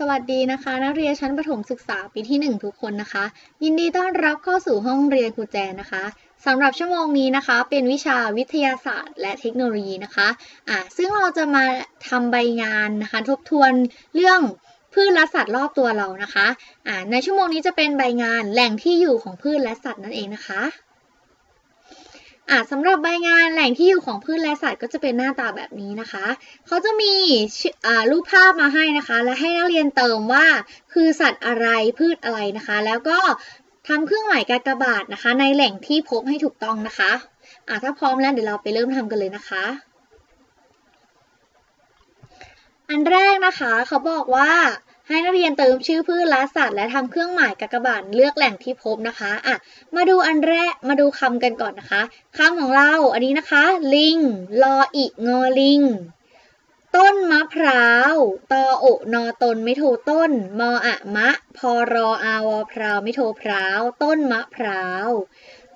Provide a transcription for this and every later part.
สวัสดีนะคะ นักเรียนชั้นประถมศึกษาปีที่ 1 ทุกคนนะคะ ยินดีต้อนรับเข้าสู่ห้องเรียนครูแจนนะคะสำหรับชั่วโมงนี้นะคะ เป็นวิชาวิทยาศาสตร์ และเทคโนโลยีนะคะอ่าซึ่งเราจะมาทำใบงานนะคะทบทวนเรื่องพืชและสัตว์รอบตัวเรานะคะอ่าในชั่วโมงนี้จะเป็นใบงานแหล่งที่อยู่ของพืชและสัตว์นั่นเองนะคะ อ่าสำหรับใบงานแหล่งที่อยู่ของพืชและสัตว์ก็จะเป็นหน้าตาแบบนี้นะคะ เขาจะมีอ่ารูปภาพมาให้นะคะ และให้นักเรียนเติมว่าคือสัตว์อะไรพืชอะไรนะคะ แล้วก็ทำเครื่องหมายกากบาทนะคะ ในแหล่งที่พบให้ถูกต้องนะคะอ่าถ้าพร้อมแล้วเดี๋ยวเราไปเริ่มทำกันเลยนะคะ อันแรกนะคะเขาบอกว่า ให้นักเรียนเติมชื่อพืชและสัตว์และทำเครื่องหมายกากบาทเลือกแหล่งที่พบนะคะอะมาดูอันแรกมาดูคำกันก่อนนะคะคำของเราอันนี้นะคะ ลิงลออิงอลิง ต้นมะพร้าวตอโอนอตนไม่โทต้น มออะมะ พอรออาวอพราวไม่โทพร้าว ต้นมะพร้าว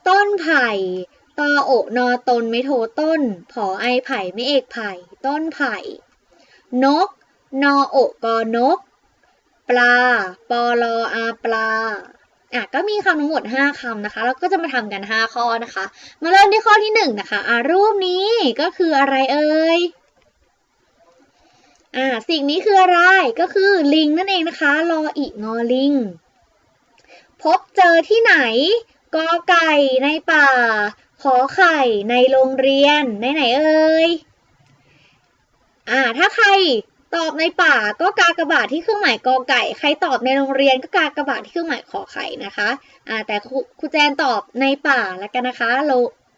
ต้นไผ่ตอโอนอตนไม่โทต้น ผอไอไผ่ไม่เอกไผ่ ต้นไผ่ นก นอโอกอนก ปลา ปลออาปลาอะก็มีคำทั้งหมด 5คำนะคะ แล้วก็จะมาทำกัน 5 ข้อนะคะ มาเริ่มที่ข้อที่ 1 นะคะอะรูปนี้ก็คืออะไรเอ่ยอ่าสิ่งนี้คืออะไรก็คือลิงนั่นเองนะคะรออีกงอลิง พบเจอที่ไหนกอไก่ในป่า ขอไข่ในโรงเรียนในไหนเอ่ยอ่าถ้าใคร ตอบในป่าก็กากระบาทที่เครื่องหมายกอไก่ ใครตอบในโรงเรียนก็กากระบาทที่เครื่องหมายขอไข่นะคะอ่าแต่ครูครูแจนตอบในป่าแล้วกันนะคะโล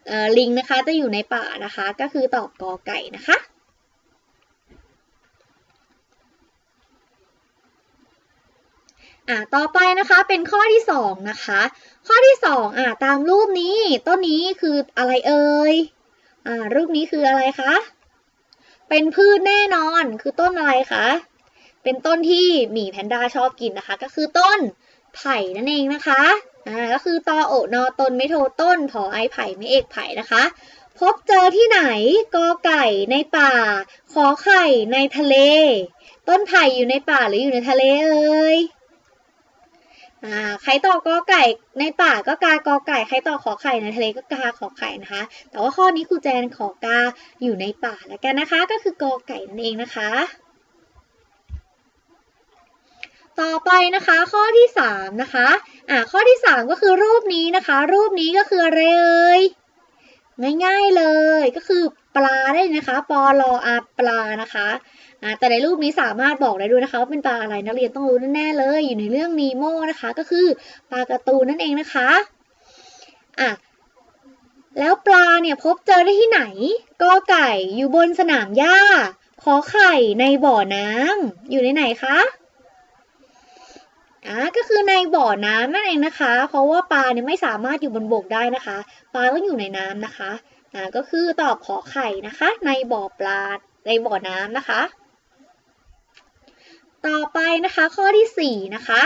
เอ่อลิงนะคะจะอยู่ในป่านะคะ ก็คือตอบกอไก่นะคะอ่าต่อไปนะคะเป็นข้อที่สองนะคะ ข้อที่สองอ่าตามรูปนี้ต้นนี้คืออะไรเอ่ยอ่ารูปนี้คืออะไรคะ เป็นพืชแน่นอน คือต้นอะไรคะ เป็นต้นที่หมีแพนด้าชอบกินนะคะ ก็คือต้นไผ่นั่นเองนะคะ อ่า ก็คือตอโอนอตนไม่โทต้นผอไอไผ่ไม่เอกไผ่นะคะ พบเจอที่ไหนกอไก่ในป่า ขอไข่ในทะเล ต้นไผ่อยู่ในป่าหรืออยู่ในทะเลเอ่ย อ่าใครตอกอไก่ในป่าก็กากอไก่ ใครตอขอไข่ในทะเลก็กาขอไข่นะคะ แต่ว่าข้อนี้ครูแจนขอกาอยู่ในป่าแล้วกันนะคะ ก็คือกอไก่นั่นเองนะคะ ต่อไปนะคะข้อที่สามนะคะอ่าข้อที่สามก็คือรูปนี้นะคะ รูปนี้ก็คืออะไรเอ่ยง่ายๆเลยก็คือ ปลาได้นะคะปอลออาปลานะคะอ่าแต่ในรูปนี้สามารถบอกได้ด้วยนะคะว่าเป็นปลาอะไรนักเรียนต้องรู้แน่ๆเลย อยู่ในเรื่องนีโมนะคะ ก็คือปลาการ์ตูนนั่นเองนะคะอะแล้วปลาเนี่ยพบเจอได้ที่ไหนกอไก่อยู่บนสนามหญ้าขอไข่ในบ่อน้ำอยู่ในไหนคะอ่าก็คือในบ่อน้ำนั่นเองนะคะ เพราะว่าปลาเนี่ยไม่สามารถอยู่บนบกได้นะคะ ปลาต้องอยู่ในน้ำนะคะ ก็คือตอบขอไข่นะคะ ในบ่อปลาในบ่อน้ำนะคะ ต่อไปนะคะข้อที่สี่นะคะ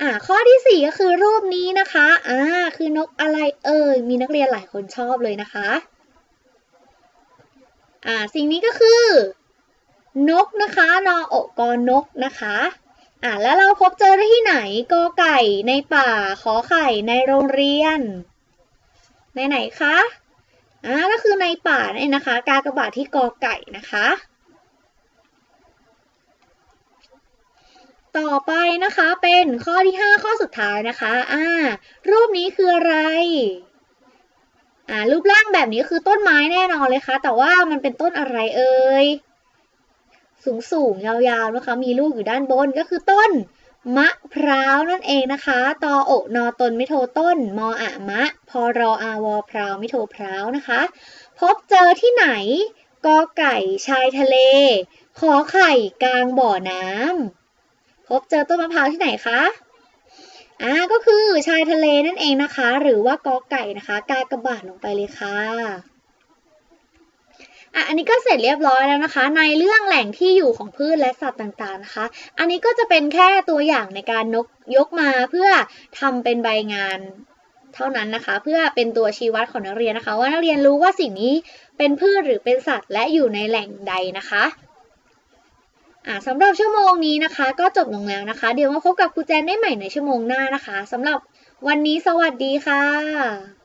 อ่าข้อที่สี่ก็คือรูปนี้นะคะอ่าคือนกอะไรเอ่ยมีนักเรียนหลายคนชอบเลยนะคะอ่าสิ่งนี้ก็คือนกนะคะนออกกอนกนะคะอ่าแล้วเราพบเจอได้ที่ไหนกอไก่ในป่าขอไข่ในโรงเรียนในไหนคะ อ่าก็คือในป่าเนั่นเองนะคะ กากบาทที่กอไก่นะคะ ต่อไปนะคะเป็นข้อที่ 5 ข้อสุดท้ายนะคะอ่ารูปนี้คืออะไรอ่ารูปร่างแบบนี้คือต้นไม้แน่นอนเลยค่ะ แต่ว่ามันเป็นต้นอะไรเอ่ยสูงสูงยาวๆนะคะ มีลูกอยู่ด้านบนก็คือต้น มะพร้าวนั่นเองนะคะ ตอโอนอตนไม่โทต้น มออะมะ พอรออาวอพร้าวไม่โทพร้าวนะคะ พบเจอที่ไหน กอไก่ชายทะเล ขอไข่กลางบ่อน้ำ พบเจอต้นมะพร้าวที่ไหนคะ อ่า ก็คือชายทะเลนั่นเองนะคะ หรือว่ากอไก่นะคะ กากระบาทลงไปเลยค่ะ อะอันนี้ก็เสร็จเรียบร้อยแล้วนะคะ ในเรื่องแหล่งที่อยู่ของพืชและสัตว์ต่างๆนะคะ อันนี้ก็จะเป็นแค่ตัวอย่างในการนกยกมาเพื่อทำเป็นใบงานเท่านั้นนะคะ เพื่อเป็นตัวชี้วัดของนักเรียนนะคะ ว่านักเรียนรู้ว่าสิ่งนี้เป็นพืชหรือเป็นสัตว์ และอยู่ในแหล่งใดนะคะอ่าสำหรับชั่วโมงนี้นะคะ ก็จบลงแล้วนะคะ เดี๋ยวมาพบกับครูแจนได้ใหม่ในชั่วโมงหน้านะคะสำหรับวันนี้สวัสดีค่ะ